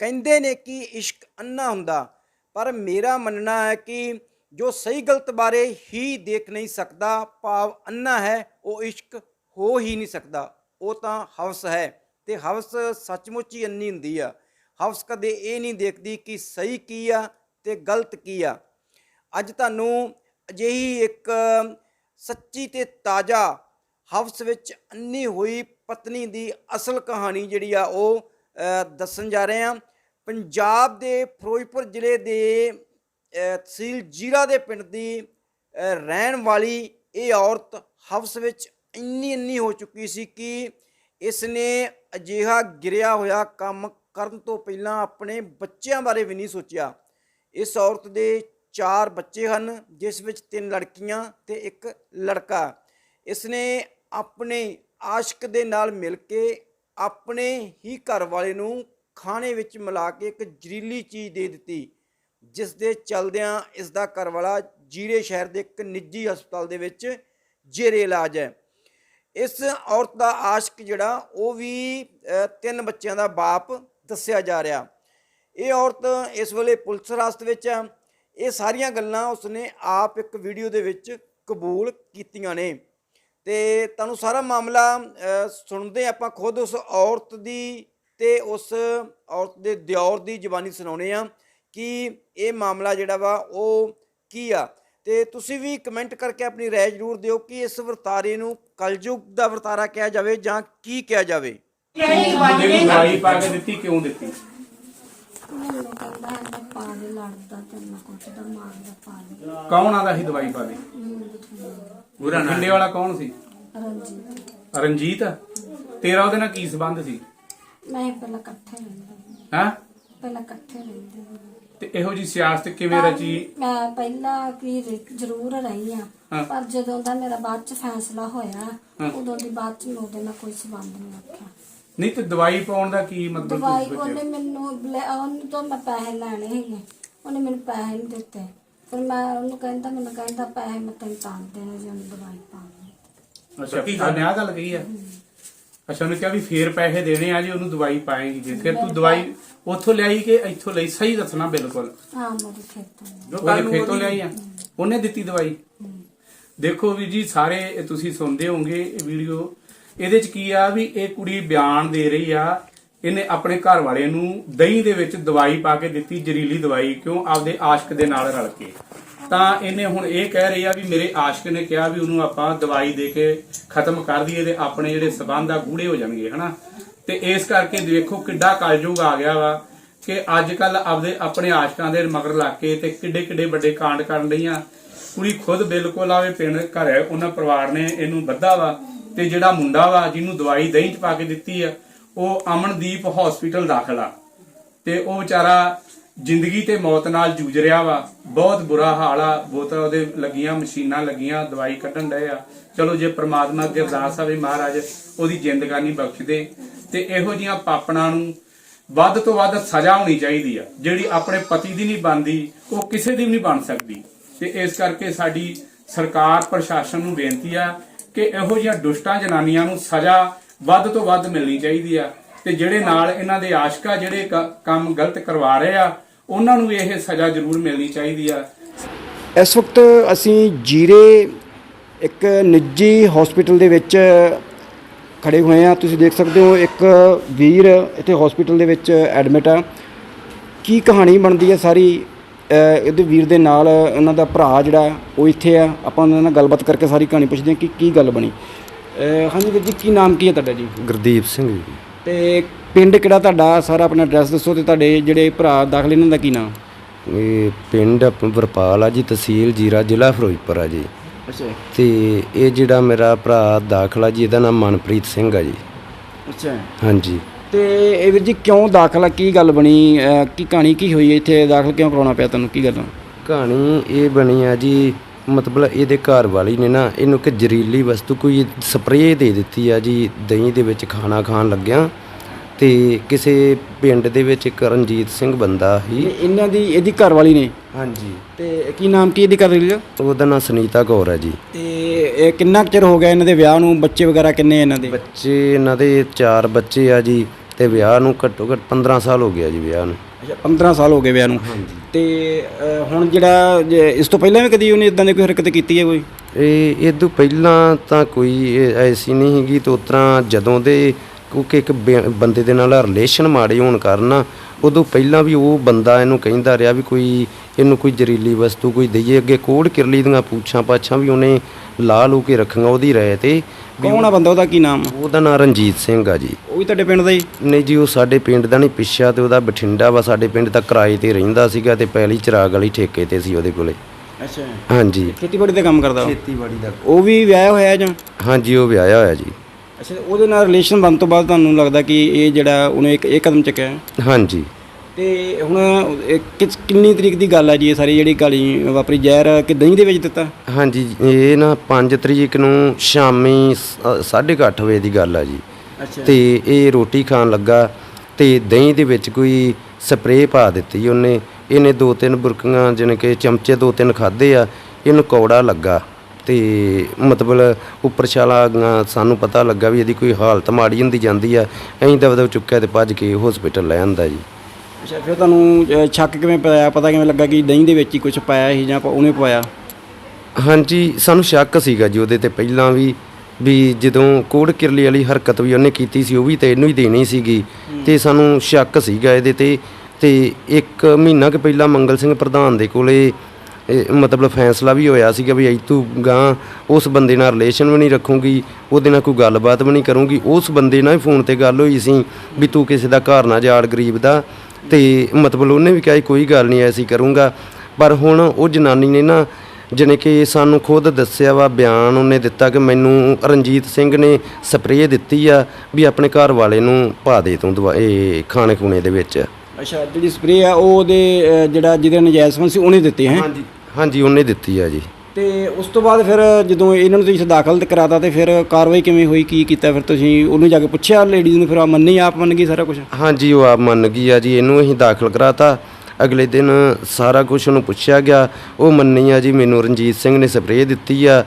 ਕਹਿੰਦੇ ਨੇ ਕਿ ਇਸ਼ਕ ਅੰਨਾ ਹੁੰਦਾ, ਪਰ ਮੇਰਾ ਮੰਨਣਾ ਹੈ ਕਿ ਜੋ ਸਹੀ ਗਲਤ ਬਾਰੇ ਹੀ ਦੇਖ ਨਹੀਂ ਸਕਦਾ, ਭਾਵ ਅੰਨਾ ਹੈ, ਉਹ ਇਸ਼ਕ ਹੋ ਹੀ ਨਹੀਂ ਸਕਦਾ। ਉਹ ਤਾਂ ਹਵਸ ਹੈ ਤੇ ਹਵਸ ਸੱਚਮੁੱਚ ਹੀ ਅੰਨੀ ਹੁੰਦੀ ਆ। ਹਵਸ ਕਦੇ ਇਹ ਨਹੀਂ ਦੇਖਦੀ ਕਿ ਸਹੀ ਕੀ ਆ ਤੇ ਗਲਤ ਕੀ ਆ। ਅੱਜ ਤੁਹਾਨੂੰ ਅਜਿਹੀ ਇੱਕ ਸੱਚੀ ਤੇ ਤਾਜ਼ਾ ਹਵਸ ਵਿੱਚ ਅੰਨੀ ਹੋਈ ਪਤਨੀ ਦੀ ਅਸਲ ਕਹਾਣੀ ਜਿਹੜੀ ਆ, ਉਹ ਦੱਸਣ ਜਾ ਰਹੇ ਹਾਂ। ਪੰਜਾਬ ਦੇ ਫਿਰੋਜ਼ਪੁਰ ਜ਼ਿਲ੍ਹੇ ਦੇ ਤਹਿਸੀਲ ਜੀਰਾ ਦੇ ਪਿੰਡ ਦੀ ਰਹਿਣ ਵਾਲੀ ਇਹ ਔਰਤ ਹਵਸ ਵਿੱਚ ਇੰਨੀ ਇੰਨੀ ਹੋ ਚੁੱਕੀ ਸੀ ਕਿ ਇਸ ਨੇ ਅਜਿਹਾ ਗਿਰਿਆ ਹੋਇਆ ਕੰਮ ਕਰਨ ਤੋਂ ਪਹਿਲਾਂ ਆਪਣੇ ਬੱਚਿਆਂ ਬਾਰੇ ਵੀ ਨਹੀਂ ਸੋਚਿਆ। ਇਸ ਔਰਤ ਦੇ ਚਾਰ ਬੱਚੇ ਹਨ, ਜਿਸ ਵਿੱਚ ਤਿੰਨ ਲੜਕੀਆਂ ਤੇ ਇੱਕ ਲੜਕਾ। ਇਸ ਨੇ ਆਪਣੇ ਆਸ਼ਕ ਦੇ ਨਾਲ ਮਿਲ ਕੇ ਆਪਣੇ ਹੀ ਘਰ ਵਾਲੇ ਨੂੰ ਖਾਣੇ ਵਿੱਚ ਮਿਲਾ ਕੇ ਇੱਕ ਜ਼ਹਿਰੀਲੀ ਚੀਜ਼ ਦੇ ਦਿੱਤੀ ਜਿਸ ਦੇ ਚਲਦਿਆਂ ਇਸ ਦਾ ਘਰ ਵਾਲਾ ਜੀਰੇ ਸ਼ਹਿਰ ਦੇ ਇੱਕ ਨਿੱਜੀ ਹਸਪਤਾਲ ਦੇ ਵਿੱਚ ਜੇਰੇ ਇਲਾਜ ਹੈ। ਇਸ ਔਰਤ ਦਾ ਆਸ਼ਕ ਜਿਹੜਾ, ਉਹ ਵੀ ਤਿੰਨ ਬੱਚਿਆਂ ਦਾ ਬਾਪ ਦੱਸਿਆ ਜਾ ਰਿਹਾ। ਇਹ ਔਰਤ ਇਸ ਵੇਲੇ ਪੁਲਿਸ ਹਿਰਾਸਤ ਵਿੱਚ ਹੈ। ਇਹ ਸਾਰੀਆਂ ਗੱਲਾਂ ਉਸਨੇ ਆਪ ਇੱਕ ਵੀਡੀਓ ਦੇ ਵਿੱਚ ਕਬੂਲ ਕੀਤੀਆਂ ਨੇ। ਤੇ ਤੁਹਾਨੂੰ ਸਾਰਾ ਮਾਮਲਾ ਸੁਣਦੇ ਆਪਾਂ ਖੁਦ ਉਸ ਔਰਤ ਦੀ ਤੇ ਉਸ ਔਰਤ ਦੇ ਦਿਓਰ ਦੀ ਜ਼ੁਬਾਨੀ ਸੁਣਾਉਣੇ ਆ ਕਿ ਇਹ ਮਾਮਲਾ ਜਿਹੜਾ ਵਾ ਉਹ ਕੀ ਆ। ਤੇ ਤੁਸੀਂ ਵੀ ਕਮੈਂਟ ਕਰਕੇ ਆਪਣੀ ਰਾਏ ਜ਼ਰੂਰ ਦਿਓ ਕਿ ਇਸ ਵਰਤਾਰੇ ਨੂੰ ਕਲਯੁਗ ਦਾ ਵਰਤਾਰਾ ਕਿਹਾ ਜਾਵੇ ਜਾਂ ਕੀ ਕਿਹਾ ਜਾਵੇ। ਜਿਹੜੀ ਦਵਾਈ ਪਾ ਕੇ ਦਿੱਤੀ ਕਿਉਂ ਦਿੱਤੀ? ਮੈਨੂੰ ਕਹਿੰਦਾ ਹੈ ਪਾ ਦੇ ਲੜਦਾ ਤੇ ਨਾ ਕੁਛ ਦਾ ਮਾਰਦਾ ਪਾ ਦੇ ਕੌਣ ਆਦਾ ਸੀ ਦਵਾਈ ਪਾ ਦੇ ਪੂਰਾ ਖੰਡੇ ਵਾਲਾ ਕੌਣ ਸੀ? ਰਣਜੀਤ। ਰਣਜੀਤ? ਤੇਰਾ ਉਹਦੇ ਨਾਲ ਕੀ ਸਬੰਧ ਸੀ? ਮੈਂ ਪਹਿਲਾਂ ਇਕੱਠੇ ਰਹਿੰਦੇ ਹੈ? ਪਹਿਲਾਂ ਇਕੱਠੇ ਰਹਿੰਦੇ ਤੇ ਇਹੋ ਜੀ ਸਿਆਸਤ ਕਿਵੇਂ ਰਚੀ? ਮੈਂ ਪਹਿਲਾਂ ਵੀ ਰ- ਜ਼ਰੂਰ ਰਹੀ ਹਾਂ। ਆ ਪਰ ਜਦੋਂ ਦਾ ਮੇਰਾ ਬਾਅਦ ਚ ਫੈਸਲਾ ਹੋਇਆ ਉਦੋਂ ਦੀ ਬਾਅਦ ਚ ਮੈਂ ਉਹਦੇ ਨਾਲ ਕੋਈ ਸਬੰਧ ਨਹੀਂ ਰੱਖਿਆ। ਨਹੀਂ ਤੇ ਦਵਾਈ ਪਾਉਣ ਦਾ ਕੀ ਮਤਲਬ ਦਵਾਈ ਤੁਸੀਂ ਉਹਨੇ ਮੈਨੂੰ ਲੈ- ਉਹਨੂੰ ਤੋਂ ਮੈਂ ਪੈਸੇ ਲੈਣੇ ਹੈਗੇ ਉਹਨੇ ਮੈਨੂੰ ਪੈਸੇ ਨਹੀਂ ਦਿੱਤੇ। ਫਿਰ ਮੈਂ ਉਹਨੂੰ ਕਹਿੰਦਾ ਮੈਨੂੰ ਕਹਿੰਦਾ ਪੈਸੇ ਮੈਂ ਤੈਨੂੰ ਤਾਂ ਦੇਣੇ ਜੇ ਉਹਨੂੰ ਦਵਾਈ ਪਾਉਣੀ ਅੱਛਾ ਕੀ ਗੱਲ ਆ ਗੱਲ ਕਹੀ ਆ? ਅੱਛਾ ਉਹਨੇ ਕਿਹਾ ਵੀ ਫੇਰ ਪੈਸੇ ਦੇਣੇ ਆ ਜੀ ਉਹਨੂੰ ਦਵਾਈ ਪਾਏਗੀ ਜੇ। ਫਿਰ ਤੂੰ ਦਵਾਈ ਉੱਥੋਂ ਲਿਆਈ ਕਿ ਇੱਥੋਂ ਲਈ? ਸਹੀ ਦੱਸਣਾ ਬਿਲਕੁਲ। ਹਾਂ ਮੇਰੇ ਖੇਤਾਂ ਨੂੰ ਉਹਦੇ ਖੇਤੋਂ ਲਿਆਈ ਆ? ਉਹਨੇ ਦਿੱਤੀ ਦਵਾਈ? ਦੇਖੋ ਵੀ ਜੀ ਸਾਰੇ ਇਹ ਤੁਸੀਂ ਸੁਣਦੇ ਹੋਵੋਗੇ ਇਹ ਵੀਡੀਓ ਇਹਦੇ ਚ ਕੀ ਆ ਵੀ ਇਹ ਕੁੜੀ ਬਿਆਨ ਦੇ ਰਹੀ ਆ, ਇਹਨੇ ਆਪਣੇ ਘਰ ਵਾਲੇ ਨੂੰ ਦਹੀਂ ਦੇ ਵਿੱਚ ਦਵਾਈ ਪਾ ਕੇ ਦਿੱਤੀ, ਜ਼ਹਿਰੀਲੀ ਦਵਾਈ, ਕਿਉਂ? ਆਪਦੇ ਆਸ਼ਕ ਦੇ ਨਾਲ ਰਲ ਕੇ। ਤਾਂ ਇਹਨੇ ਹੁਣ ਇਹ ਕਹਿ ਰਹੀ ਆ ਵੀ ਮੇਰੇ ਆਸ਼ਕ ਨੇ ਕਿਹਾ ਵੀ ਉਹਨੂੰ ਆਪਾਂ ਦਵਾਈ ਦੇ ਕੇ ਖਤਮ ਕਰ ਦਈਏ ਤੇ ਆਪਣੇ ਜਿਹੜੇ ਸਬੰਧ ਆ ਗੂੜੇ ਹੋ ਜਾਣਗੇ, ਹਨਾ? ਤੇ ਇਸ ਕਰਕੇ ਦੇਖੋ ਕਿੱਡਾ ਕਲਯੁਗ ਆ ਗਿਆ ਵਾ ਕਿ ਅੱਜ ਕੱਲ ਆਪਦੇ ਆਪਣੇ ਆਸ਼ਕਾਂ ਦੇ ਮਗਰ ਲੱਗ ਕੇ ਤੇ ਕਿੱਡੇ ਕਿੱਡੇ ਵੱਡੇ ਕਾਂਡ ਕਰਨ ਰਹੀਆਂ ਕੁੜੀ ਖੁਦ ਬਿਲਕੁਲ ਆਵੇ ਪਿੰਡ ਘਰ ਹੈ, ਉਹਨਾਂ ਪਰਿਵਾਰ ਨੇ ਇਹਨੂੰ ਬੱਧਾ ਵਾ। ਤੇ ਜਿਹੜਾ ਮੁੰਡਾ ਵਾ ਜਿਹਨੂੰ ਦਵਾਈ ਦਹੀਂ ਚ ਪਾ ਕੇ ਦਿੱਤੀ ਆ, ਉਹ ਅਮਨਦੀਪ ਹਸਪੀਟਲ ਦਾਖਲ ਆ। ਤੇ ਉਹ ਵਿਚਾਰਾ ਜ਼ਿੰਦਗੀ ਤੇ ਮੌਤ ਨਾਲ ਜੂਝ ਰਿਹਾ ਵਾ। ਬਹੁਤ ਬੁਰਾ ਹਾਲ ਆ, ਬਹੁਤ ਉਹਦੇ ਲੱਗੀਆਂ ਮਸ਼ੀਨਾਂ ਲੱਗੀਆਂ, ਦਵਾਈ ਕੱਢਣ ਡਏ ਆ। ਚਲੋ ਜੇ ਪ੍ਰਮਾਤਮਾ ਅੱਗੇ ਅਰਦਾਸ ਆਵੇ ਮਹਾਰਾਜ, ਉਹਦੀ ਜ਼ਿੰਦਗਾਨੀ ਬਖਸ਼ ਦੇ। ਤੇ ਇਹੋ ਜੀਆਂ ਪਾਪਣਾ ਨੂੰ ਵੱਧ ਤੋਂ ਵੱਧ ਸਜ਼ਾ ਹੋਣੀ ਚਾਹੀਦੀ ਆ। ਜਿਹੜੀ ਆਪਣੇ ਪਤੀ ਦੀ ਨਹੀਂ ਬਣਦੀ, ਉਹ ਕਿਸੇ ਦੀ ਵੀ ਨਹੀਂ ਬਣ ਸਕਦੀ। ਤੇ ਇਸ ਕਰਕੇ ਸਾਡੀ ਸਰਕਾਰ, ਪ੍ਰਸ਼ਾਸਨ ਨੂੰ ਬੇਨਤੀ ਆ ਕਿ ਇਹੋ ਜਿਹੀਆਂ ਦੁਸ਼ਟਾਂ ਜਨਾਨੀਆਂ ਨੂੰ ਸਜ਼ਾ ਵੱਧ ਤੋਂ ਵੱਧ ਮਿਲਣੀ ਚਾਹੀਦੀ ਆ। ਤੇ ਜਿਹੜੇ ਨਾਲ ਇਹਨਾਂ ਦੇ ਆਸ਼ਕਾ ਜਿਹੜੇ ਕ- ਕੰਮ ਗਲਤ ਕਰਵਾ ਰਹੇ ਆ, ਉਹਨਾਂ ਨੂੰ ਵੀ ਇਹ ਸਜ਼ਾ ਜ਼ਰੂਰ ਮਿਲਣੀ ਚਾਹੀਦੀ ਆ। ਇਸ ਵਕਤ ਅਸੀਂ ਜੀਰੇ ਇੱਕ ਨਿੱਜੀ ਹਸਪੀਟਲ ਦੇ ਵਿੱਚ ਖੜੇ ਹੋਏ ਆ। ਤੁਸੀਂ ਦੇਖ ਸਕਦੇ ਹੋ ਇੱਕ ਵੀਰ ਇੱਥੇ ਹਸਪੀਟਲ ਦੇ ਵਿੱਚ ਐਡਮਿਟ ਆ। ਕੀ ਕਹਾਣੀ ਬਣਦੀ ਹੈ ਸਾਰੀ? ਇਹਦੇ ਵੀਰ ਦੇ ਨਾਲ ਉਹਨਾਂ ਦਾ ਭਰਾ ਜਿਹੜਾ ਉਹ ਇੱਥੇ ਆ। ਆਪਾਂ ਉਹਨਾਂ ਨਾਲ ਗੱਲਬਾਤ ਕਰਕੇ ਸਾਰੀ ਕਹਾਣੀ ਪੁੱਛਦੇ ਹਾਂ ਕਿ ਕੀ ਗੱਲ ਬਣੀ। ਹਾਂਜੀ ਵੀਰ ਜੀ ਕੀ ਨਾਮ ਕੀ ਹੈ ਤੁਹਾਡਾ ਜੀ? ਗੁਰਦੀਪ ਸਿੰਘ ਜੀ। ਤੇ ਪਿੰਡ ਕਿਹੜਾ ਤੁਹਾਡਾ? ਸਾਰਾ ਆਪਣਾ ਐਡਰੈਸ ਦੱਸੋ ਤੇ ਤੁਹਾਡੇ ਜਿਹੜੇ ਭਰਾ ਦਾਖਲ ਇਹਨਾਂ ਦਾ ਕੀ ਨਾਮ? ਇਹ ਪਿੰਡ ਵਰਪਾਲ ਆ ਜੀ ਤਹਿਸੀਲ ਜੀਰਾ ਜ਼ਿਲ੍ਹਾ ਫਿਰੋਜ਼ਪੁਰ ਆ ਜੀ। ਅੱਛਾ। ਤੇ ਇਹ ਜਿਹੜਾ ਮੇਰਾ ਭਰਾ ਦਾਖਲਾ ਜੀ ਇਹਦਾ ਨਾਮ ਮਨਪ੍ਰੀਤ ਸਿੰਘ ਆ ਜੀ। ਅੱਛਾ। ਹਾਂਜੀ। ਤੇ ਇਹ ਵੀਰ ਜੀ ਕਿਉਂ ਦਾਖਲਾ ਕੀ ਗੱਲ ਬਣੀ ਅਹ ਕੀ ਕਹਾਣੀ ਕੀ ਹੋਈ ਇੱਥੇ ਦਾਖਲ ਕਿਉਂ ਕਰਾਉਣਾ ਪਿਆ ਤੁਹਾਨੂੰ ਕੀ ਗੱਲ? ਕਹਾਣੀ ਇਹ ਬਣੀ ਆ ਜੀ ਮਤਲਬ ਇਹਦੇ ਘਰ ਵਾਲੀ ਨੇ ਨਾ ਇਹਨੂੰ ਕਿ ਜ਼ਹਿਰੀਲੀ ਵਸਤੂ ਕੋਈ ਸਪਰੇਅ ਦੇ ਦਿੱਤੀ ਆ ਜੀ ਦਹੀਂ ਦੇ ਵਿੱਚ ਖਾਣਾ ਖਾਣ ਲੱਗਿਆ ਤੇ ਕਿਸੇ ਪਿੰਡ ਦੇ ਵਿੱਚ ਇੱਕ ਰਣਜੀਤ ਸਿੰਘ ਬੰਦਾ ਸੀ। ਇਹ ਇਹਨਾਂ ਦੀ ਇਹਦੀ ਘਰ ਵਾਲੀ ਨੇ? ਹਾਂਜੀ। ਤੇ ਕੀ ਨਾਮ ਕੀ ਇਹਦੀ ਘਰ ਵਾਲੀ ਦਾ? ਉਹਦਾ ਨਾਮ ਸੁਨੀਤਾ ਕੌਰ ਹੈ ਜੀ। ਤੇ ਇਹ ਕਿੰਨਾ ਕੁ ਚਿਰ ਹੋ ਗਿਆ ਇਹਨਾਂ ਦੇ ਵਿਆਹ ਨੂੰ? ਬੱਚੇ ਵਗੈਰਾ ਕਿੰਨੇ ਇਹਨਾਂ ਦੇ? ਬੱਚੇ ਇਹਨਾਂ ਦੇ ਚਾਰ ਬੱਚੇ ਆ ਜੀ। ਤੇ ਵਿਆਹ ਨੂੰ ਘੱਟੋ ਘੱਟ 15 ਸਾਲ ਹੋ ਗਿਆ ਜੀ ਵਿਆਹ ਨੂੰ। ਅੱਛਾ 15 ਸਾਲ ਹੋ ਗਏ ਵਿਆਹ ਨੂੰ। ਤੇ ਅ, ਹੁਣ ਜਿਹੜਾ ਜੇ ਇਸ ਤੋਂ ਪਹਿਲਾਂ ਵੀ ਕਦੀ ਉਹਨੇ ਇਦਾਂ ਦੀ ਕੋਈ ਹਰਕਤ ਕੀਤੀ ਹੈ ਕੋਈ? ਇਹ ਇਹ ਤੋਂ ਪਹਿਲਾਂ ਤਾਂ ਕੋਈ ਇਹ ਐਸੀ ਨਹੀਂ ਹੈਗੀ ਤੇ ਉਤਰਾ ਜਦੋਂ ਦੇ ਕਿਉਂਕਿ ਇੱਕ ਬਿ- ਬੰਦੇ ਦੇ ਨਾਲ ਰਿਲੇਸ਼ਨ ਮਾੜੇ ਹੋਣ ਕਾਰਨ ਉਦੋਂ ਪਹਿਲਾਂ ਵੀ ਉਹ ਬੰਦਾ ਇਹਨੂੰ ਕਹਿੰਦਾ ਰਿਹਾ ਵੀ ਕੋਈ ਇਹਨੂੰ ਕੋਈ ਜ਼ਰੀਲੀ ਵਸਤੂ ਕੋਈ ਦਈਏ ਅੱਗੇ ਕੋੜ ਕਿਰਲੀ ਦੀਆਂ ਪੁੱਛਾਂ ਪਾਛਾਂ ਵੀ ਉਹਨੇ ਲਾ ਲੂ ਕੇ ਰੱਖੀਆਂ ਉਹਦੀ ਰਾਏ ਤੇ ਕੌਣ ਆ ਬੰਦਾ ਉਹਦਾ ਕੀ ਨਾਮ? ਉਹਦਾ ਨਾਂ ਰਣਜੀਤ ਸਿੰਘ ਆ ਜੀ। ਉਹ ਵੀ ਤੁਹਾਡੇ ਪਿੰਡ ਦਾ ਹੀ? ਨਹੀਂ ਜੀ ਉਹ ਸਾਡੇ ਪਿੰਡ ਦਾ ਨਹੀਂ ਪਿੱਛਾ ਤੇ ਉਹਦਾ ਬਠਿੰਡਾ ਵਾ ਸਾਡੇ ਪਿੰਡ ਤਾਂ ਕਿਰਾਏ ਤੇ ਰਹਿੰਦਾ ਸੀਗਾ ਤੇ ਪਹਿਲੀ ਚਿਰਾਗ ਵਾਲੀ ਠੇਕੇ ਤੇ ਸੀ ਉਹਦੇ ਕੋਲੇ। ਅੱਛਾ। ਹਾਂਜੀ। ਖੇਤੀਬਾੜੀ ਦਾ ਕੰਮ ਕਰਦਾ ਉਹ? ਖੇਤੀਬਾੜੀ ਦਾ। ਉਹ ਵੀ ਵਿਆਹਿਆ ਹੋਇਆ ਜਾਂ? ਹਾਂਜੀ ਉਹ ਵਿਆਹਿਆ ਹੋਇਆ ਜੀ। ਅੱਛਾ ਉਹਦੇ ਨਾਲ ਰਿਲੇਸ਼ਨ ਬਣ ਤੋਂ ਬਾਅਦ ਤੁਹਾਨੂੰ ਲੱਗਦਾ ਕਿ ਇਹ ਜਿਹੜਾ ਉਹਨੇ ਇੱਕ ਇਹ ਕਦਮ ਚੱਕਿਆ? ਹਾਂਜੀ। ਤੇ ਹੁਣ ਇਹ ਕਿਸ ਕਿੰਨੀ ਤਰੀਕ ਦੀ ਗੱਲ ਹੈ ਜੀ ਇਹ ਸਾਰੀ ਜਿਹੜੀ ਗਾਲੀ ਵਾਪਰੀ? ਜ਼ਹਿਰ ਕਿ ਦਹੀਂ ਦੇ ਵਿੱਚ ਦਿੱਤਾ? ਹਾਂਜੀ ਇਹ ਨਾ 5 ਤਰੀਕ ਨੂੰ ਸ਼ਾਮੀ 8:30 ਵਜੇ ਦੀ ਗੱਲ ਆ ਜੀ। ਤੇ ਇਹ ਰੋਟੀ ਖਾਣ ਲੱਗਾ ਤੇ ਦਹੀਂ ਦੇ ਵਿੱਚ ਕੋਈ ਸਪਰੇਅ ਪਾ ਦਿੱਤੀ ਉਹਨੇ। ਇਹਨੇ ਦੋ ਤਿੰਨ ਬੁਰਕੀਆਂ ਜਿਵੇਂ ਕਿ ਚਮਚੇ ਦੋ ਤਿੰਨ ਖਾਦੇ ਆ ਇਹਨੂੰ ਕੌੜਾ ਲੱਗਾ। ਤੇ ਮਤਲਬ ਉੱਪਰ ਛਾਲਾ ਸਾਨੂੰ ਪਤਾ ਲੱਗਾ ਵੀ ਇਹਦੀ ਕੋਈ ਹਾਲਤ ਮਾੜੀ ਹੁੰਦੀ ਜਾਂਦੀ ਆ ਅਸੀਂ ਦਵਦਵ ਚੁੱਕਿਆ ਤੇ ਭੱਜ ਕੇ ਹਸਪੀਟਲ ਲੈ ਆਂਦਾ ਜੀ। ਅੱਛਾ ਫਿਰ ਤੁਹਾਨੂੰ ਅ, ਸ਼ੱਕ ਕਿਵੇਂ ਪਿਆ? ਪਤਾ ਕਿਵੇਂ ਲੱਗਾ ਕਿ ਦਹੀਂ ਦੇ ਵਿੱਚ ਹੀ ਕੁਝ ਪਾਇਆ ਸੀ ਜਾਂ ਉਹਨੇ ਪਵਾਇਆ ਹਾਂਜੀ ਸਾਨੂੰ ਸ਼ੱਕ ਸੀਗਾ ਜੀ ਉਹਦੇ ਤੇ ਪਹਿਲਾਂ ਵੀ ਵੀ ਜਦੋਂ ਕੋੜ ਕਿਰਲੀ ਵਾਲੀ ਹਰਕਤ ਵੀ ਉਹਨੇ ਕੀਤੀ ਸੀ ਉਹ ਵੀ ਤੇ ਇਹਨੂੰ ਹੀ ਦੇਣੀ ਸੀਗੀ। ਤੇ ਸਾਨੂੰ ਸ਼ੱਕ ਸੀਗਾ ਇਹਦੇ ਤੇ। ਤੇ ਇੱਕ ਮਹੀਨਾ ਕੁ ਪਹਿਲਾਂ ਮੰਗਲ ਸਿੰਘ ਪ੍ਰਧਾਨ ਦੇ ਕੋਲੇ ਇਹ ਮਤਲਬ ਫੈਸਲਾ ਵੀ ਹੋਇਆ ਸੀਗਾ ਵੀ ਅੱਜ ਤੂੰ ਗਾਂ ਉਸ ਬੰਦੇ ਨਾਲ ਰਿਲੇਸ਼ਨ ਵੀ ਨਹੀਂ ਰੱਖੂਗੀ ਉਹਦੇ ਨਾਲ ਕੋਈ ਗੱਲਬਾਤ ਵੀ ਨਹੀਂ ਕਰੂੰਗੀ। ਉਸ ਬੰਦੇ ਨਾਲ ਹੀ ਫੋਨ ਤੇ ਗੱਲ ਹੋਈ ਸੀ ਵੀ ਤੂੰ ਕਿਸੇ ਦਾ ਘਰ ਨਾ ਜਾੜ ਗਰੀਬ ਦਾ। ਤੇ ਮਤਲਬ ਉਹਨੇ ਵੀ ਕਿਹਾ ਕੋਈ ਗੱਲ ਨਹੀਂ ਐਸੀ ਕਰੂੰਗਾ। ਪਰ ਹੁਣ ਉਹ ਜਨਾਨੀ ਨੇ ਨਾ ਜਾਣੀ ਕਿ ਸਾਨੂੰ ਖੁਦ ਦੱਸਿਆ ਵਾ ਬਿਆਨ ਉਹਨੇ ਦਿੱਤਾ ਕਿ ਮੈਨੂੰ ਰਣਜੀਤ ਸਿੰਘ ਨੇ ਸਪਰੇਅ ਦਿੱਤੀ ਆ ਵੀ ਆਪਣੇ ਘਰ ਵਾਲੇ ਨੂੰ ਪਾ ਦੇ ਤੂੰ ਦਵਾ ਇਹ ਖਾਣੇ ਖੂਣੇ ਦੇ ਵਿੱਚ। ਅੱਛਾ ਜਿਹੜੀ ਸਪਰੇਅ ਆ ਉਹ ਉਹਦੇ ਜਿਹੜਾ ਜਿਹਦੇ ਨਜਾਇਜ਼ ਸੀ ਉਹਨੇ ਦਿੱਤੇ ਹੈ? ਹਾਂਜੀ ਹਾਂਜੀ ਉਹਨੇ ਦਿੱਤੀ ਆ ਜੀ। ਤੇ ਉਸ ਤੋਂ ਬਾਅਦ ਫਿਰ ਜਦੋਂ ਇਹਨਾਂ ਨੂੰ ਤੁਸੀਂ ਦਾਖਲ ਕਰਾਤਾ ਤੇ ਫਿਰ ਕਾਰਵਾਈ ਕਿਵੇਂ ਹੋਈ, ਕੀ ਕੀਤਾ ਫਿਰ ਤੁਸੀਂ? ਉਹਨੂੰ ਜਾ ਕੇ ਪੁੱਛਿਆ ਲੇਡੀਜ਼ ਨੂੰ, ਫਿਰ ਆ ਮੰਨੀ ਆਪ ਮੰਨ ਗਈ ਸਾਰਾ ਕੁਝ ਹਾਂਜੀ, ਉਹ ਆਪ ਮੰਨ ਗਈ ਆ ਜੀ, ਇਹਨੂੰ ਅਸੀਂ ਦਾਖਲ ਕਰਾਤਾ। ਅਗਲੇ ਦਿਨ ਸਾਰਾ ਕੁਝ ਉਹਨੂੰ ਪੁੱਛਿਆ ਗਿਆ। ਉਹ ਮੰਨੀ ਆ ਜੀ, ਮੈਨੂੰ ਰਣਜੀਤ ਸਿੰਘ ਨੇ ਸਪਰੇਅ ਦਿੱਤੀ ਆ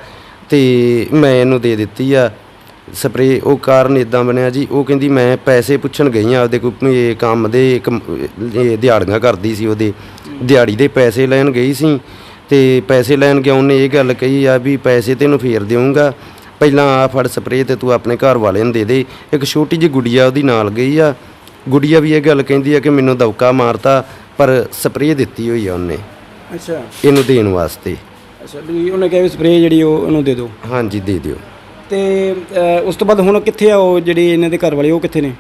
ਤੇ ਮੈਂ ਇਹਨੂੰ ਦੇ ਦਿੱਤੀ ਆ। ਸਪਰੇਅ ਉਹ ਕਾਰਨ ਇਦਾਂ ਬਣਿਆ ਜੀ, ਉਹ ਕਹਿੰਦੀ ਮੈਂ ਪੈਸੇ ਪੁੱਛਣ ਗਈ ਆ ਆਪਦੇ ਕੋਈ ਇਹ ਕੰਮ ਦੇ ਕੰਮ- ਇਹ ਦਿਹਾੜੀਆਂ ਕਰਦੀ ਸੀ ਉਹਦੇ। ਦਿਹਾੜੀ ਦੇ ਪੈਸੇ ਲੈਣ ਗਈ ਸੀ। ਤੇ ਪੈਸੇ ਲੈਣ ਗਿਆ ਉਹਨੇ ਇਹ ਗੱਲ ਕਹੀ ਆ ਵੀ ਪੈਸੇ ਤੈਨੂੰ ਫੇਰ ਦੇਵਾਂਗਾ ਪਹਿਲਾਂ ਆ ਫੜ ਸਪਰੇਅ ਤੇ ਤੂੰ ਆਪਣੇ ਘਰ ਵਾਲੇ ਨੂੰ ਦੇ ਦੇ। ਇੱਕ ਛੋਟੀ ਜਿਹੀ ਗੁੜੀਆ ਉਹਦੀ ਨਾਲ ਗਈ ਆ। ਗੁੜੀਆ ਵੀ ਇਹ ਗੱਲ ਕਹਿੰਦੀ ਆ ਕਿ ਮੈਨੂੰ ਦੌਕਾ ਮਾਰਤਾ ਪਰ ਸਪਰੇਅ ਦਿੱਤੀ ਹੋਈ ਆ ਉਹਨੇ। ਅੱਛਾ। ਇਹਨੂੰ ਦੇਣ ਵਾਸਤੇ। ਅੱਛਾ ਵੀ ਉਹਨੇ ਕਿਹਾ ਵੀ ਸਪਰੇਅ ਜਿਹੜੀ ਉਹ ਉਹਨੂੰ ਦੇ ਦਿਓ। ਹਾਂਜੀ ਦੇ ਦਿਓ। ਤੇ ਉਸ ਤੋਂ ਬਾਅਦ ਹੁਣ ਕਿੱਥੇ ਆ ਉਹ ਜਿਹੜੀ ਇਹਨਾਂ ਦੇ ਘਰ ਵਾਲੇ ਉਹ ਕਿੱਥੇ ਨੇ?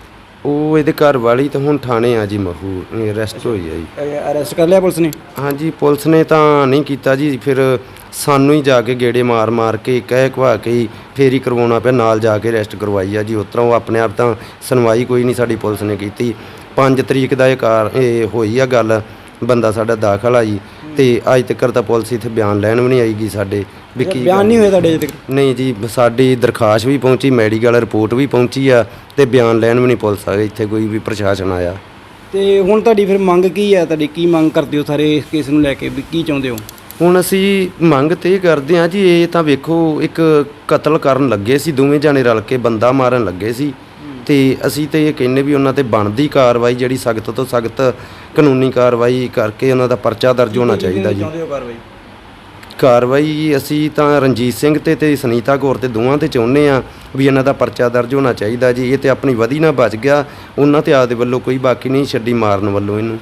ਉਹ ਇਹਦੇ ਘਰ ਵਾਲੀ ਤਾਂ ਹੁਣ ਥਾਣੇ ਆ ਜੀ ਮਹੂ ਅਰੈਸਟ ਹੋਈ ਆ ਜੀ। ਅਰੈਸਟ ਕਰ ਲਿਆ ਪੁਲਿਸ ਨੇ? ਹਾਂਜੀ ਪੁਲਿਸ ਨੇ ਤਾਂ ਨਹੀਂ ਕੀਤਾ ਜੀ ਫਿਰ ਸਾਨੂੰ ਹੀ ਜਾ ਕੇ ਗੇੜੇ ਮਾਰ ਮਾਰ ਕੇ ਕਹਿ ਕਵਾ ਕੇ ਹੀ ਫੇਰ ਹੀ ਕਰਵਾਉਣਾ ਪਿਆ ਨਾਲ ਜਾ ਕੇ ਅਰੈਸਟ ਕਰਵਾਈ ਆ ਜੀ। ਉਤਰਾ ਉਹ ਆਪਣੇ ਆਪ ਤਾਂ ਸੁਣਵਾਈ ਕੋਈ ਨਹੀਂ ਸਾਡੀ ਪੁਲਿਸ ਨੇ ਕੀਤੀ। 5 ਤਰੀਕ ਦਾ ਇਹ ਕਾਰ ਇਹ ਹੋਈ ਆ ਗੱਲ ਬੰਦਾ ਸਾਡਾ ਦਾਖਲ ਆ ਜੀ। ਤੇ ਅੱਜ ਤੱਕ ਤਾਂ ਪੁਲਿਸ ਇੱਥੇ ਬਿਆਨ ਲੈਣ ਵੀ ਨਹੀਂ ਆਈਗੀ ਸਾਡੇ। ਵੀ ਕੀ ਬਿਆਨ ਨਹੀਂ ਹੋਇਆ ਤੁਹਾਡੇ ਅਜੇ ਤੱਕ? ਨਹੀਂ ਜੀ ਸਾਡੀ ਦਰਖਾਸਤ ਵੀ ਪਹੁੰਚੀ ਮੈਡੀਕਲ ਰਿਪੋਰਟ ਵੀ ਪਹੁੰਚੀ ਆ ਤੇ ਬਿਆਨ ਲੈਣ ਵੀ ਨਹੀਂ ਪੁਲਿਸ ਆ ਇੱਥੇ ਕੋਈ ਵੀ ਪ੍ਰਸ਼ਾਸਨ ਆਇਆ। ਤੇ ਹੁਣ ਤੁਹਾਡੀ ਫਿਰ ਮੰਗ ਕੀ ਹੈ ਤੁਹਾਡੀ ਕੀ ਮੰਗ ਕਰਦੇ ਹੋ ਸਾਰੇ ਇਸ ਕੇਸ ਨੂੰ ਲੈ ਕੇ? ਵੀ ਕੀ ਚਾਹੁੰਦੇ ਹੋ? ਹੁਣ ਅਸੀਂ ਮੰਗ ਤੇ ਇਹ ਕਰਦੇ ਹਾਂ ਜੀ ਇਹ ਤਾਂ ਵੇਖੋ ਇੱਕ ਕਤਲ ਕਰਨ ਲੱਗੇ ਸੀ ਦੋਵੇਂ ਜਾਣੇ ਰਲ ਕੇ ਬੰਦਾ ਮਾਰਨ ਲੱਗੇ ਸੀ। ਤੇ ਅਸੀਂ ਤੇ ਇਹ ਕਹਿੰਨੇ ਵੀ ਉਹਨਾਂ ਤੇ ਬਣਦੀ ਕਾਰਵਾਈ ਜਿਹੜੀ ਸਖਤ ਤੋਂ ਸਖਤ ਕਾਨੂੰਨੀ ਕਾਰਵਾਈ ਕਰਕੇ ਉਹਨਾਂ ਦਾ ਪਰਚਾ ਦਰਜ ਹੋਣਾ ਚਾਹੀਦਾ ਜੀ। ਚਾਹੁੰਦੇ ਹੋ ਕਾਰਵਾਈ ਅਸੀਂ ਤਾਂ ਰਣਜੀਤ ਸਿੰਘ ਤੇ ਤੇ ਸੁਨੀਤਾ ਕੌਰ ਤੇ ਦੋਵਾਂ ਤੇ ਚਾਹੁੰਦੇ ਆ ਵੀ ਇਹਨਾਂ ਦਾ ਪਰਚਾ ਦਰਜ ਹੋਣਾ ਚਾਹੀਦਾ ਜੀ। ਇਹ ਤੇ ਆਪਣੀ ਵਧੀ ਨਾ ਬਚ ਗਿਆ। ਉਹਨਾਂ ਤੇ ਆਪਦੇ ਵੱਲੋਂ ਕੋਈ ਬਾਕੀ ਨਹੀਂ ਛੱਡੀ ਮਾਰਨ ਵੱਲੋਂ ਇਹਨੂੰ।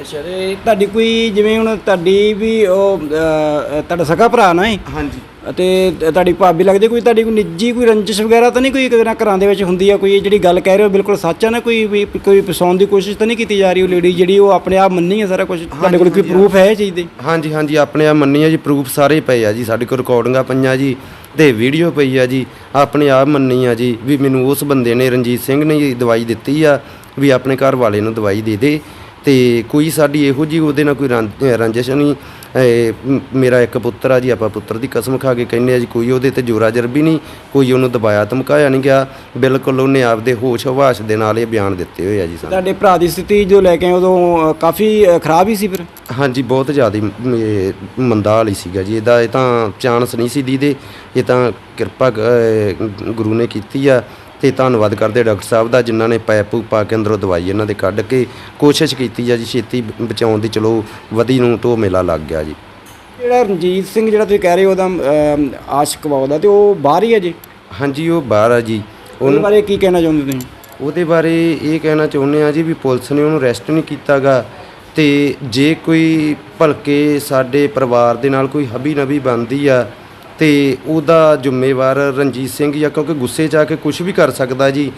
ਅੱਛਾ ਤੇ ਤੁਹਾਡੀ ਕੋਈ ਜਿਵੇਂ ਹੁਣ ਤੁਹਾਡੀ ਵੀ ਉਹ ਤੁਹਾਡਾ ਸਕਾ ਭਰਾ ਨਾ ਹੈ ਹਾਂਜੀ। ਅਤੇ ਤੁਹਾਡੀ ਭਾਬੀ ਲੱਗਦੀ ਕੋਈ ਤੁਹਾਡੀ ਕੋਈ ਨਿੱਜੀ ਕੋਈ ਰੰਜਿਸ਼ ਵਗੈਰਾ ਤਾਂ ਨਹੀਂ ਕੋਈ ਕਿਹਨਾਂ ਘਰਾਂ ਦੇ ਵਿੱਚ ਹੁੰਦੀ ਆ ਕੋਈ ਇਹ ਜਿਹੜੀ ਗੱਲ ਕਹਿ ਰਹੇ ਹੋ ਬਿਲਕੁਲ ਸੱਚ ਆ ਨਾ ਕੋਈ ਵੀ ਕੋਈ ਫਸਾਉਣ ਦੀ ਕੋਸ਼ਿਸ਼ ਤਾਂ ਨਹੀਂ ਕੀਤੀ ਜਾ ਰਹੀ ਉਹ ਲੇਡੀ ਜਿਹੜੀ ਉਹ ਆਪਣੇ ਆਪ ਮੰਨੀ ਹੈ ਸਾਰਾ ਕੁਝ ਤੁਹਾਡੇ ਕੋਲ ਕੋਈ ਪ੍ਰੂਫ ਹੈ ਇਹ ਚੀਜ਼ ਦੇ? ਹਾਂਜੀ ਹਾਂਜੀ ਆਪਣੇ ਆ ਮੰਨੀ ਆ ਜੀ ਪ੍ਰੂਫ ਸਾਰੇ ਪਏ ਆ ਜੀ ਸਾਡੇ ਕੋਲ ਰਿਕਾਰਡਿੰਗਾਂ ਪਈਆਂ ਜੀ ਤੇ ਵੀਡੀਓ ਪਈ ਆ ਜੀ ਆਪਣੇ ਆਪ ਮੰਨੀ ਆ ਜੀ ਵੀ ਮੈਨੂੰ ਉਸ ਬੰਦੇ ਨੇ ਰਣਜੀਤ ਸਿੰਘ ਨੇ ਹੀ ਦਵਾਈ ਦਿੱਤੀ ਆ ਵੀ ਆਪਣੇ ਘਰ ਵਾਲੇ ਨੂੰ ਦਵਾਈ ਦੇ ਦੇ ਤੇ ਕੋਈ ਸਾਡੀ ਇਹੋ ਜੀ ਉਹਦੇ ਨਾਲ ਕੋਈ ਰੰਜਿਸ਼ ਨਹੀਂ। ਇਹ ਮੇਰਾ ਇੱਕ ਪੁੱਤਰ ਆ ਜੀ ਆਪਾਂ ਪੁੱਤਰ ਦੀ ਕਸਮ ਖਾ ਕੇ ਕਹਿੰਦੇ ਆ ਜੀ ਕੋਈ ਉਹਦੇ ਤੇ ਜੋਰਾ ਜਰਬੀ ਨਹੀਂ ਕੋਈ ਉਹਨੂੰ ਦਬਾਇਆ ਧਮਕਾਇਆ ਨਹੀਂ ਗਿਆ ਬਿਲਕੁਲ ਉਹਨੇ ਆਪਦੇ ਹੋਸ਼ ਹਵਾਸ ਦੇ ਨਾਲ ਇਹ ਬਿਆਨ ਦਿੱਤੇ ਹੋਏ ਆ ਜੀ ਸਾਨੂੰ। ਤੁਹਾਡੇ ਭਰਾ ਦੀ ਸਥਿਤੀ ਜੋ ਲੈ ਕੇ ਆਏ ਉਦੋਂ ਕਾਫੀ ਖਰਾਬ ਹੀ ਸੀ ਫਿਰ? ਹਾਂਜੀ ਬਹੁਤ ਜ਼ਿਆਦਾ ਮੰਦਾ ਵਾਲੀ ਸੀਗਾ ਜੀ ਇਹਦਾ ਇਹ ਤਾਂ ਚਾਂਸ ਨਹੀਂ ਸੀ ਦੀਦੇ ਇਹ ਤਾਂ ਕਿਰਪਾ ਗੁਰੂ ਨੇ ਕੀਤੀ ਆ। ਤੇ ਧੰਨਵਾਦ ਕਰਦੇ ਡਾਕਟਰ ਸਾਹਿਬ ਦਾ ਜਿਨ੍ਹਾਂ ਨੇ ਪੈਪ ਪਾ ਕੇ ਅੰਦਰੋਂ ਦਵਾਈ ਇਹਨਾਂ ਦੇ ਕੱਢ ਕੇ ਕੋਸ਼ਿਸ਼ ਕੀਤੀ ਆ ਜੀ ਛੇਤੀ ਬਚਾਉਣ ਦੀ। ਚਲੋ ਵਧੀ ਨੂੰ ਤੋਂ ਮੇਲਾ ਲੱਗ ਗਿਆ ਜੀ। ਜਿਹੜਾ ਰਣਜੀਤ ਸਿੰਘ ਜਿਹੜਾ ਤੁਸੀਂ ਕਹਿ ਰਹੇ ਹੋ ਉਹਦਾ ਆਸ਼ਿਕ ਵਾ ਉਹਦਾ ਤੇ ਉਹ ਬਾਹਰ ਹੀ ਹੈ ਜੀ? ਹਾਂਜੀ ਉਹ ਬਾਹਰ ਆ ਜੀ। ਉਹਦੇ ਉਹਨੂੰ ਬਾਰੇ ਕੀ ਕਹਿਣਾ ਚਾਹੁੰਦੇ ਤੁਸੀਂ? ਉਹਦੇ ਬਾਰੇ ਇਹ ਕਹਿਣਾ ਚਾਹੁੰਦੇ ਆ ਜੀ ਵੀ ਪੁਲਿਸ ਨੇ ਉਹਨੂੰ ਅਰੈਸਟ ਨਹੀਂ ਕੀਤਾਗਾ ਤੇ ਜੇ ਕੋਈ ਭਲਕੇ ਸਾਡੇ ਪਰਿਵਾਰ ਦੇ ਨਾਲ ਕੋਈ ਹਬੀ ਨਬੀ ਬਣਦੀ ਆ ਤੇ ਉਹਦਾ ਜ਼ਿੰਮੇਵਾਰ ਰਣਜੀਤ ਸਿੰਘ ਜਾਂ ਕਿਉਂਕਿ ਗੁੱਸੇ 'ਚ ਆ ਕੇ ਕੁਝ ਵੀ ਕਰ ਸਕਦਾ ਜੀ।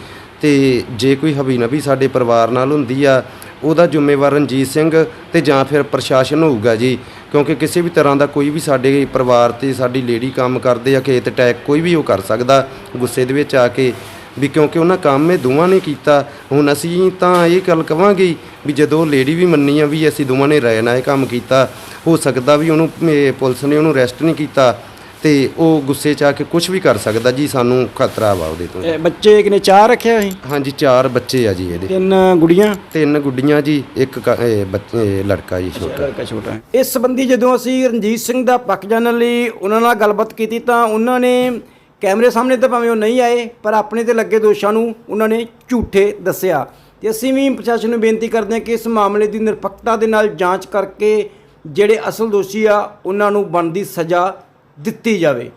ਤੇ ਜੇ ਕੋਈ ਹਬੀ ਨਬੀ ਸਾਡੇ ਪਰਿਵਾਰ ਨਾਲ ਹੁੰਦੀ ਆ, ਉਹਦਾ ਜ਼ਿੰਮੇਵਾਰ ਰਣਜੀਤ ਸਿੰਘ ਤੇ ਜਾਂ ਫਿਰ ਪ੍ਰਸ਼ਾਸਨ ਹੋਊਗਾ ਜੀ। ਕਿਉਂਕਿ ਕਿਸੇ ਵੀ ਤਰ੍ਹਾਂ ਦਾ ਕੋਈ ਵੀ ਸਾਡੇ ਪਰਿਵਾਰ ਤੇ ਸਾਡੀ ਲੇਡੀ ਕੰਮ ਕਰਦੇ ਆ, ਖੇਤ ਅਟੈਕ ਕੋਈ ਵੀ ਉਹ ਕਰ ਸਕਦਾ, ਗੁੱਸੇ ਦੇ ਵਿੱਚ ਆ ਕੇ। ਵੀ ਕਿਉਂਕਿ ਉਹਨਾਂ ਕੰਮ ਇਹ ਦੋਵਾਂ ਨੇ ਕੀਤਾ, ਹੁਣ ਅਸੀਂ ਤਾਂ ਇਹ ਗੱਲ ਕਵਾਂਗੇ ਵੀ ਜਦੋਂ ਲੇਡੀ ਵੀ ਮੰਨੀ ਆ ਵੀ ਅਸੀਂ ਦੋਵਾਂ ਨੇ ਰਾਇ ਨਾਲ ਇਹ ਕੰਮ ਕੀਤਾ, ਹੋ ਸਕਦਾ ਵੀ ਉਹਨੂੰ ਪੁਲਿਸ ਨੇ ਉਹਨੂੰ ਅਰੈਸਟ ਨਹੀਂ ਕੀਤਾ। ਤੇ ਉਹ ਗੁੱਸੇ 'ਚ ਆ ਕੇ ਕੁਝ ਵੀ ਕਰ ਸਕਦਾ ਜੀ ਸਾਨੂੰ ਖਤਰਾ ਵਾ ਉਹਦੇ ਤੋਂ। ਇਹ ਬੱਚੇ ਕਿਨੇ ਚਾਰ ਰੱਖਿਆ ਸੀ? ਹਾਂਜੀ ਚਾਰ ਬੱਚੇ ਆ ਜੀ ਇਹਦੇ। ਤਿੰਨ ਗੁੜੀਆਂ ਤਿੰਨ ਗੁੱਡੀਆਂ ਜੀ ਇੱਕ ਕ- ਇਹ ਬੱਚ- ਇਹ ਲੜਕਾ ਜੀ ਛੋਟਾ। ਲੜਕਾ ਛੋਟਾ। ਹੈ ਇਸ ਸੰਬੰਧੀ ਜਦੋਂ ਅਸੀਂ ਰਣਜੀਤ ਸਿੰਘ ਦਾ ਪੱਖ ਜਾਣਨ ਲਈ ਉਹਨਾਂ ਨਾਲ ਗੱਲਬਾਤ ਕੀਤੀ ਤਾਂ ਉਹਨਾਂ ਨੇ ਕੈਮਰੇ ਸਾਹਮਣੇ ਤਾਂ ਭਾਵੇਂ ਉਹ ਨਹੀਂ ਆਏ ਪਰ ਆਪਣੇ ਤੇ ਲੱਗੇ ਦੋਸ਼ਾਂ ਨੂੰ ਉਹਨਾਂ ਨੇ ਝੂਠੇ ਦੱਸਿਆ। ਤੇ ਅਸੀਂ ਵੀ ਪ੍ਰਸ਼ਾਸਨ ਨੂੰ ਬੇਨਤੀ ਕਰਦੇ ਹਾਂ ਕਿ ਇਸ ਮਾਮਲੇ ਦੀ ਨਿਰਪੱਖਤਾ ਦੇ ਨਾਲ ਜਾਂਚ ਕਰਕੇ ਜਿਹੜੇ ਅਸਲ ਦੋਸ਼ੀ ਆ ਉਹਨਾਂ ਨੂੰ ਬਣਦੀ ਸਜ਼ਾ ਦਿੱਤੀ ਜਾਵੇ।